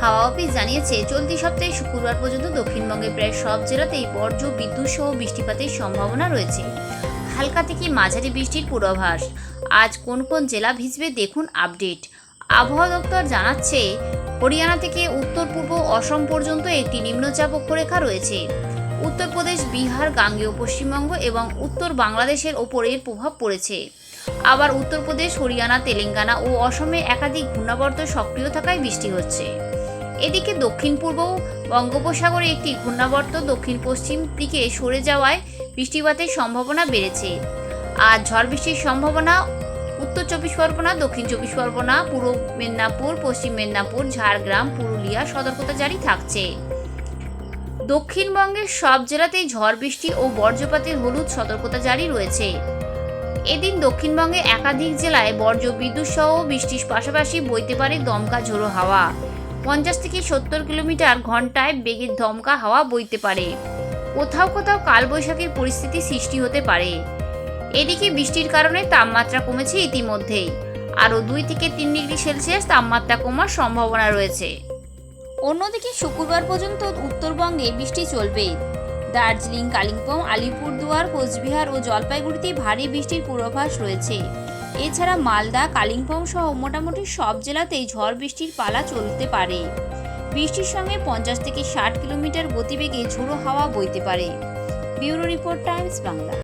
হাওয়া অফিস জানিয়েছে, চলতি সপ্তাহে শুক্রবার পর্যন্ত দক্ষিণবঙ্গের প্রায় সব জেলাতেই বর্জ্য, বিদ্যুৎ সহ বৃষ্টিপাতের সম্ভাবনা রয়েছে। হালকা থেকে মাঝারি বৃষ্টির পূর্বাভাস। আজ কোন কোন জেলা ভিজবে দেখুন আপডেট। আবহাওয়া দপ্তর জানাচ্ছে, হরিয়ানা থেকে উত্তর পূর্ব অসম পর্যন্ত একটি নিম্নচাপ অক্ষরেখা রয়েছে। উত্তরপ্রদেশ, বিহার, গাঙ্গেয় পশ্চিমবঙ্গ এবং উত্তর বাংলাদেশের ওপর এর প্রভাব পড়েছে। আবার উত্তরপ্রদেশ, হরিয়ানা, তেলেঙ্গানা ও অসমে একাধিক ঘূর্ণাবর্ত সক্রিয় থাকায় বৃষ্টি হচ্ছে। এদিকে দক্ষিণ পূর্ব বঙ্গোপসাগরে একটি ঘূর্ণাবর্ত দক্ষিণ পশ্চিম দিকে সরে যাওয়ায় বৃষ্টিপাতের সম্ভাবনা বেড়েছে। আর ঝড় বৃষ্টির সম্ভাবনা, উত্তর চব্বিশ পরগনা, দক্ষিণ চব্বিশ পরগনা, পূর্ব মেদিনীপুর, পশ্চিম মেদিনীপুর, ঝাড়গ্রাম, পুরুলিয়া সতর্কতা জারি থাকছে। দক্ষিণবঙ্গের সব জেলাতেই ঝড় বৃষ্টি ও বজ্রপাতের হলুদ সতর্কতা জারি রয়েছে। এদিন দক্ষিণবঙ্গে একাধিক জেলায় বর্জ্য বিদ্যুৎ সহ বৃষ্টির পাশাপাশি বইতে পারে দমকা ঝোড়ো হাওয়া। পঞ্চাশ থেকে সত্তর কিলোমিটার ঘন্টায় বেগের ধমকা হাওয়া বইতে পারে। কোথাও কোথাও কালবৈশাখীর পরিস্থিতি সৃষ্টি হতে পারে। এদিকে বৃষ্টির কারণে তাপমাত্রা কমেছে ইতিমধ্যেই। আরও দুই থেকে তিন ডিগ্রি সেলসিয়াস তাপমাত্রা কমার সম্ভাবনা রয়েছে। অন্যদিকে শুক্রবার পর্যন্ত উত্তরবঙ্গে বৃষ্টি চলবে দার্জিলিং, কালিম্পং, আলিপুরদুয়ার, কোচবিহার ও জলপাইগুড়িতে ভারী বৃষ্টির পূর্বাভাস রয়েছে। এছাড়া মালদা, কালিম্পং সহ মোটামুটি সব জেলাতেই ঝড় বৃষ্টির পালা চলতে পারে। বৃষ্টির সঙ্গে পঞ্চাশ থেকে ষাট কিলোমিটার গতিবেগে ঝোড়ো হাওয়া বইতে পারে। Bureau report Times Bangla.